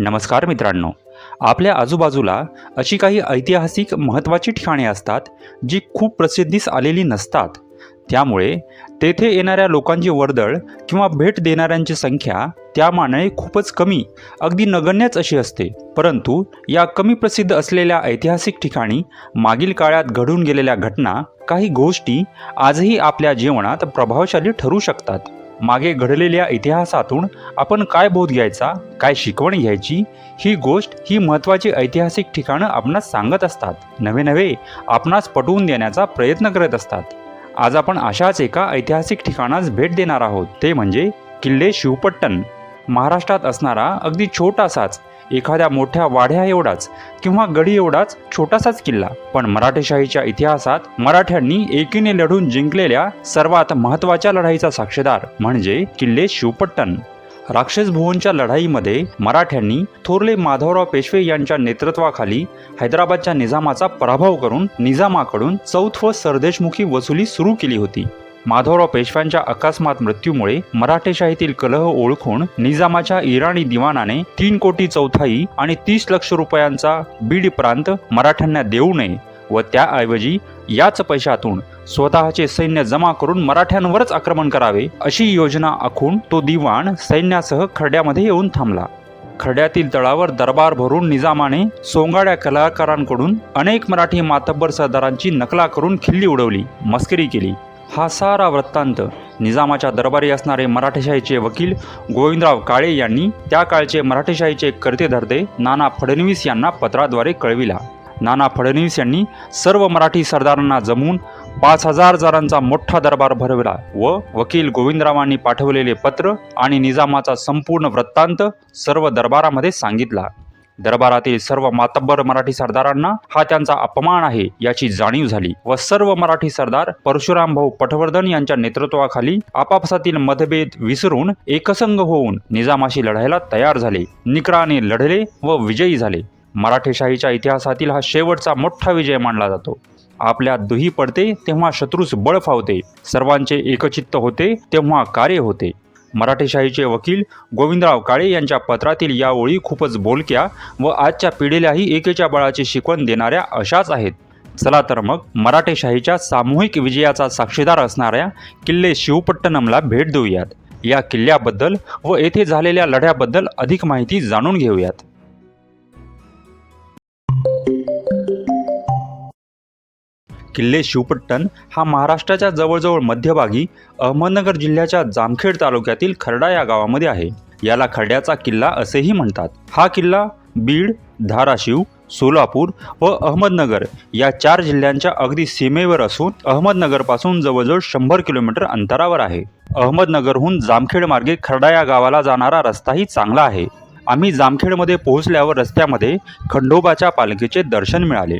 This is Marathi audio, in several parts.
नमस्कार मित्रांनो. आपल्या आजूबाजूला अशी काही ऐतिहासिक महत्त्वाची ठिकाणे असतात जी खूप प्रसिद्धीस आलेली नसतात. त्यामुळे तेथे येणाऱ्या लोकांची वर्दळ किंवा भेट देणाऱ्यांची संख्या त्यामानाने खूपच कमी अगदी नगण्यच अशी असते. परंतु या कमी प्रसिद्ध असलेल्या ऐतिहासिक ठिकाणी मागील काळात घडून गेलेल्या घटना काही गोष्टी आजही आपल्या जीवनात प्रभावशाली ठरू शकतात. मागे घडलेल्या इतिहासातून आपण काय बोध घ्यायचा काय शिकवण घ्यायची ही गोष्ट ही महत्त्वाची ऐतिहासिक ठिकाणं आपणास सांगत असतात. नवे नवे आपणास पटवून देण्याचा प्रयत्न करत असतात. आज आपण अशाच एका ऐतिहासिक ठिकाणास भेट देणार आहोत. ते म्हणजे किल्ले शिवपट्टण. महाराष्ट्रात असणारा अगदी छोटासाच एखाद्या मोठ्या वाढ्या एवढाच किंवा गडी एवढाच छोटासाच किल्ला. पण मराठेशाहीच्या इतिहासात मराठ्यांनी एकीने लढून जिंकलेल्या सर्वात महत्त्वाच्या लढाईचा साक्षीदार म्हणजे किल्ले शिवपट्टण. राक्षस भुवनच्या लढाईमध्ये मराठ्यांनी थोरले माधवराव पेशवे यांच्या नेतृत्वाखाली हैदराबादच्या निजामाचा पराभव करून निजामाकडून चौथ व सरदेशमुखी वसुली सुरू केली होती. माधवराव पेशव्यांच्या अकस्मात मृत्यूमुळे मराठेशाहीतील कलह ओळखून निजामाच्या इराणी दिवाणाने तीन कोटी चौथाई आणि तीस लक्ष रुपयांचा बीड प्रांत मराठ्यांना देऊ नये व त्याऐवजी याच पैशातून स्वतःचे सैन्य जमा करून मराठ्यांवरच आक्रमण करावे अशी योजना आखून तो दिवाण सैन्यासह खड्ड्यामध्ये येऊन थांबला. खड्ड्यातील तळावर दरबार भरून निजामाने सोंगाड्या कलाकारांकडून अनेक मराठी मातब्बर सरदारांची नकला करून खिल्ली उडवली मस्करी केली. हा सारा वृत्तांत निजामाच्या दरबारी असणारे मराठेशाहीचे वकील गोविंदराव काळे यांनी त्या काळचे मराठेशाहीचे कर्ते धरते नाना फडणवीस यांना पत्राद्वारे कळविला. नाना फडणवीस यांनी सर्व मराठी सरदारांना जमून पाच हजार जणांचा मोठा दरबार भरविला व वकील गोविंदरावांनी पाठवलेले पत्र आणि निजामाचा संपूर्ण वृत्तांत सर्व दरबारामध्ये सांगितला. दरबारातील सर्व मातब्बर मराठी सरदारांना हा त्यांचा अपमान आहे याची जाणीव झाली व सर्व मराठी सरदार परशुराम भाऊ पटवर्धन यांच्या नेतृत्वाखाली आपापसातील मतभेद विसरून एकसंघ होऊन निजामाशी लढायला तयार झाले. निकराने लढले व विजयी झाले. मराठेशाहीच्या इतिहासातील हा शेवटचा मोठा विजय मानला जातो. आपल्या दुही पडते तेव्हा शत्रूस बळ फावते. सर्वांचे एकचित्त होते तेव्हा कार्य होते. मराठेशाहीचे वकील गोविंदराव काळे यांच्या पत्रातील या ओळी खूपच बोलक्या व आजच्या पिढीलाही एकेच्या बळाची शिकवण देणाऱ्या अशाच आहेत. चला तर मग मराठेशाहीच्या सामूहिक विजयाचा साक्षीदार असणाऱ्या किल्ले शिवपट्टणमला भेट देऊयात. या किल्ल्याबद्दल व येथे झालेल्या लढ्याबद्दल अधिक माहिती जाणून घेऊयात. किल्ले शिवपट्टण हा महाराष्ट्राच्या जवळजवळ मध्यभागी अहमदनगर जिल्ह्याच्या जामखेड तालुक्यातील खर्डा या गावामध्ये आहे. याला खर्ड्याचा किल्ला असेही म्हणतात. हा किल्ला बीड धाराशिव सोलापूर व अहमदनगर या चार जिल्ह्यांच्या अगदी सीमेवर असून अहमदनगरपासून जवळजवळ शंभर किलोमीटर अंतरावर आहे. अहमदनगरहून जामखेड मार्गे खर्डा या गावाला जाणारा रस्ताही चांगला आहे. आम्ही जामखेडमध्ये पोहोचल्यावर रस्त्यामध्ये खंडोबाच्या पालखीचे दर्शन मिळाले.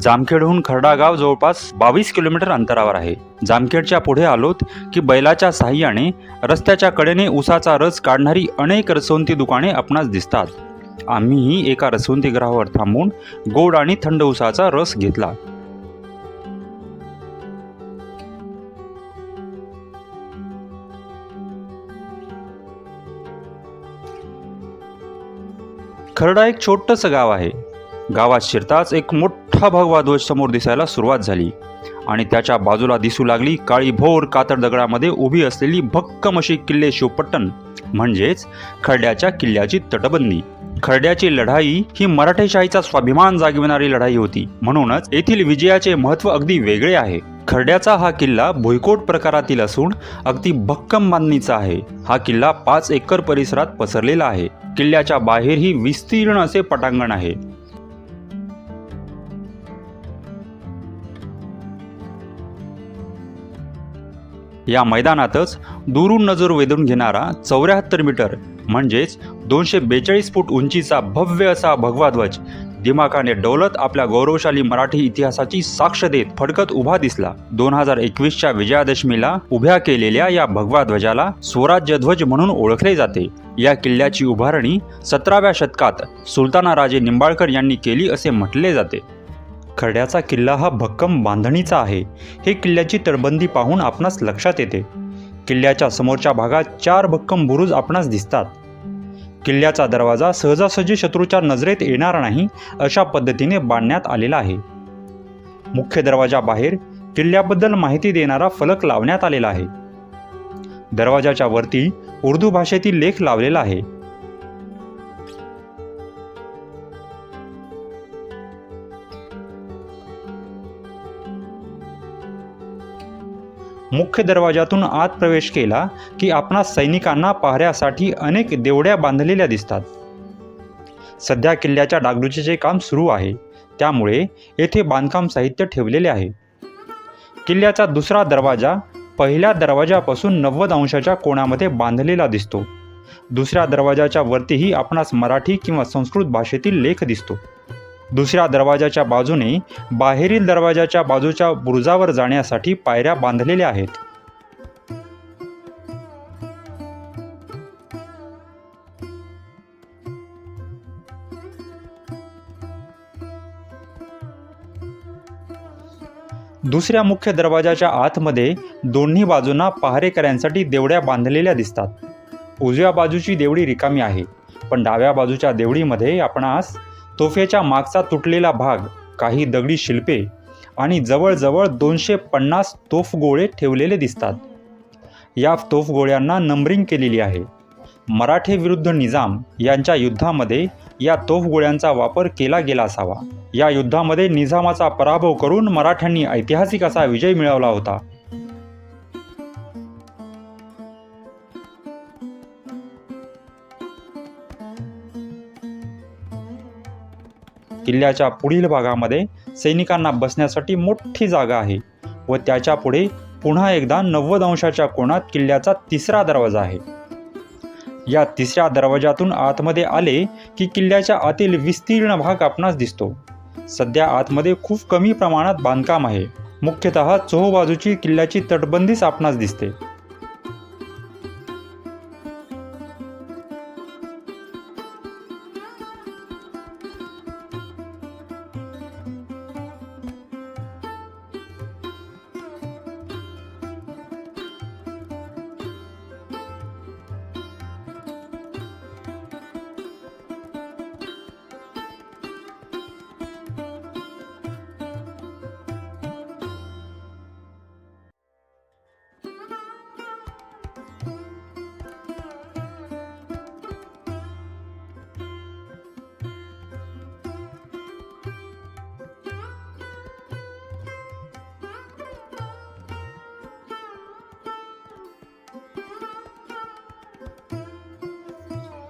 जामखेडहून खर्डागाव जवळपास बावीस किलोमीटर अंतरावर आहे. जामखेडच्या पुढे आलोत की बैलाच्या साह्याने रस्त्याच्या कडेने उसाचा रस काढणारी अनेक रसवंती दुकाने आपणास दिसतात. आम्हीही एका रसवंतीगृहावर थांबून गोड आणि थंड उसाचा रस घेतला. खरडा एक छोटंसं गाव आहे. गावात शिरताच एक मोठा भगवा ध्वज समोर दिसायला सुरुवात झाली. आणि त्याच्या बाजूला दिसू लागली काळी भोर कातड दगडामध्ये उभी असलेली भक्कम अशी किल्ले शिवपट्टण म्हणजेच खरड्याच्या किल्ल्याची तटबंदी. खरड्याची लढाई ही मराठेशाहीचा स्वाभिमान जागविणारी लढाई होती. म्हणूनच येथील विजयाचे महत्त्व अगदी वेगळे आहे. खरड्याचा हा किल्ला भुईकोट प्रकारातील असून अगदी भक्कम बांधणीचा आहे. हा किल्ला पाच एकर परिसरात पसरलेला आहे. किल्ल्याच्या बाहेरही विस्तीर्ण असे पटांगण आहे. या मैदानातच दुरून नजर वेधून घेणारा चौऱ्याहत्तर मीटर म्हणजेच दोनशे बेचाळीस फूट उंचीचा भव्य असा भगवा ध्वज दिमाखाने डौलत आपल्या गौरवशाली मराठी इतिहासाची साक्ष देत फडकत उभा दिसला. दोन हजार एकवीसच्या विजयादशमीला उभ्या केलेल्या या भगवा ध्वजाला स्वराज्य ध्वज म्हणून ओळखले जाते. या किल्ल्याची उभारणी सतराव्या शतकात सुलताना राजे निंबाळकर यांनी केली असे म्हटले जाते. खर्ड्याचा किल्ला हा भक्कम बांधणीचा आहे. हे किल्ल्याची तटबंदी पाहून आपणास लक्षात येते. किल्ल्याच्या समोरच्या भागात चार भक्कम बुरुज आपणास दिसतात. किल्ल्याचा दरवाजा सहजासहजी शत्रूच्या नजरेत येणार नाही अशा पद्धतीने बांधण्यात आलेला आहे. मुख्य दरवाजाबाहेर किल्ल्याबद्दल माहिती देणारा फलक लावण्यात आलेला आहे. दरवाजाच्या वरती उर्दू भाषेतील लेख लावलेला आहे. मुख्य दरवाजातून आत प्रवेश केला की आपणास सैनिकांना पाहण्यासाठी अनेक देवड्या बांधलेल्या दिसतात. सध्या किल्ल्याच्या डागडुजीचे काम सुरू आहे त्यामुळे येथे बांधकाम साहित्य ठेवलेले आहे. किल्ल्याचा दुसरा दरवाजा पहिल्या दरवाजापासून नव्वद अंशाच्या कोणामध्ये बांधलेला दिसतो. दुसऱ्या दरवाजाच्या वरतीही आपणास मराठी किंवा संस्कृत भाषेतील लेख दिसतो. दुसऱ्या दरवाजाच्या बाजूने बाहेरील दरवाजाच्या बाजूच्या बुरुजावर जाण्यासाठी पायऱ्या बांधलेल्या आहेत. दुसऱ्या मुख्य दरवाजाच्या आतमध्ये दोन्ही बाजूंना पहारेकऱ्यांसाठी देवड्या बांधलेल्या दिसतात. उजव्या बाजूची देवडी रिकामी आहे पण डाव्या बाजूच्या देवडीमध्ये आपणास तोफेच्या मागचा तुटलेला भाग काही दगडी शिल्पे आणि जवळजवळ दोनशे पन्नास तोफगोळे ठेवलेले दिसतात. या तोफगोळ्यांना नंबरिंग केलेली आहे. मराठे विरुद्ध निजाम यांच्या युद्धामध्ये या तोफगोळ्यांचा वापर केला गेला असावा. या युद्धामध्ये निजामाचा पराभव करून मराठ्यांनी ऐतिहासिक असा विजय मिळवला होता. किल्ल्याच्या पुढील भागामध्ये सैनिकांना बसण्यासाठी मोठी जागा आहे व त्याच्या पुढे पुन्हा एकदा नव्वद अंशाच्या कोणात किल्ल्याचा तिसरा दरवाजा आहे. या तिसऱ्या दरवाजातून आतमध्ये आले की किल्ल्याच्या आतील विस्तीर्ण भाग आपणास दिसतो. सध्या आतमध्ये खूप कमी प्रमाणात बांधकाम आहे. मुख्यतः चोहोबाजूची किल्ल्याची तटबंदीच आपणास दिसते.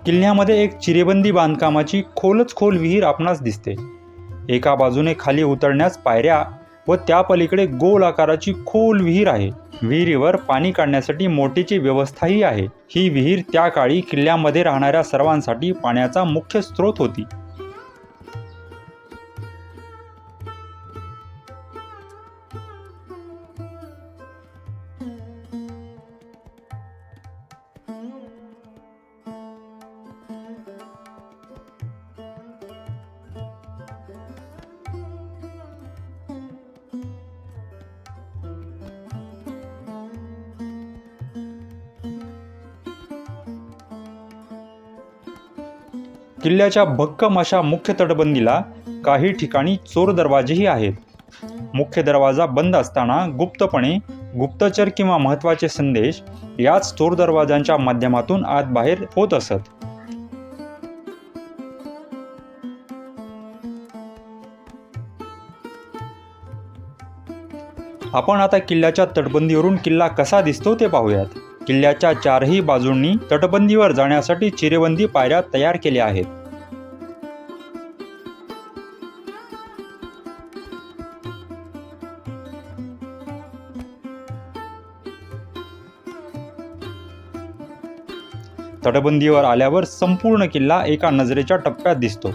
किल्ल्यामध्ये एक चिरेबंदी बांधकामाची खोलच खोल विहीर आपणास दिसते. एका बाजूने खाली उतरण्यास पायऱ्या व त्या पलीकडे गोल आकाराची खोल विहीर आहे. विहिरीवर पाणी काढण्यासाठी मोठीची व्यवस्थाही आहे. ही विहीर त्या काळी किल्ल्यामध्ये राहणाऱ्या सर्वांसाठी पाण्याचा मुख्य स्रोत होती. किल्ल्याच्या भक्कम अशा मुख्य तटबंदीला काही ठिकाणी चोर दरवाजेही आहेत. मुख्य दरवाजा बंद असताना गुप्तपणे गुप्तचर किंवा महत्त्वाचे संदेश याच चोर दरवाजांच्या माध्यमातून आत बाहेर होत असत. आपण आता किल्ल्याच्या तटबंदीवरून किल्ला कसा दिसतो ते पाहूयात. किल्ल्याच्या चारही बाजूंनी तटबंदीवर जाण्यासाठी चिरेबंदी पायऱ्या तयार केल्या आहेत. तटबंदीवर आल्यावर संपूर्ण किल्ला एका नजरेच्या टप्प्यात दिसतो.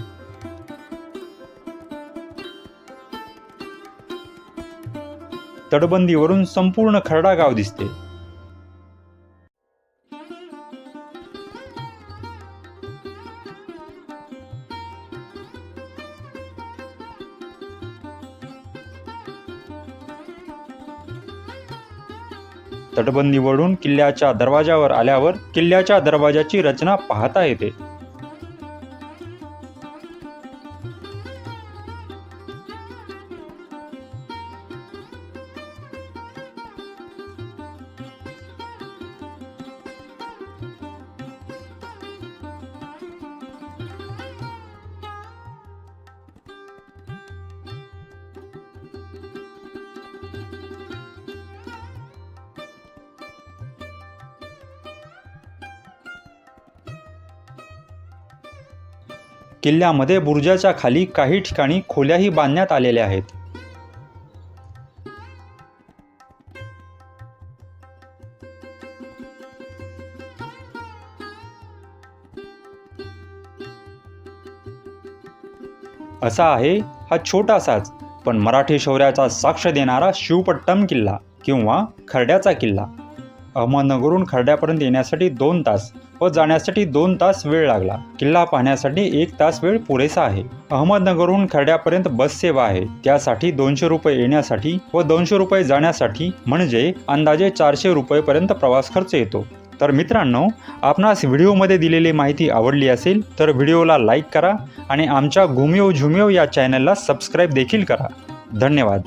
तटबंदीवरून संपूर्ण खर्डागाव दिसते. दिसते तटबंदीवरून किल्ल्याच्या दरवाजावर आल्यावर किल्ल्याच्या दरवाजाची रचना पाहता येते. किल्ल्यामध्ये बुर्जाच्या खाली काही ठिकाणी खोल्याही बांधण्यात आलेल्या आहेत. असा आहे हा छोटासाच पण मराठी शौर्याचा साक्ष देणारा शिवपट्टम किल्ला किंवा खरड्याचा किल्ला. अहमदनगरहून खरड्यापर्यंत येण्यासाठी दोन तास. व जाण्यासाठी दोन तास वेळ लागला. किल्ला पाहण्यासाठी एक तास वेळ पुरेसा आहे. अहमदनगरहून खर्ड्यापर्यंत बस सेवा आहे. त्यासाठी दोनशे रुपये येण्यासाठी व दोनशे रुपये जाण्यासाठी म्हणजे अंदाजे चारशे रुपयेपर्यंत प्रवास खर्च येतो. तर मित्रांनो आपणास व्हिडिओमध्ये दिलेली माहिती आवडली असेल तर व्हिडिओला लाईक करा आणि आमच्या घुमिओ झुमिओ या चॅनलला सबस्क्राईब देखील करा. धन्यवाद.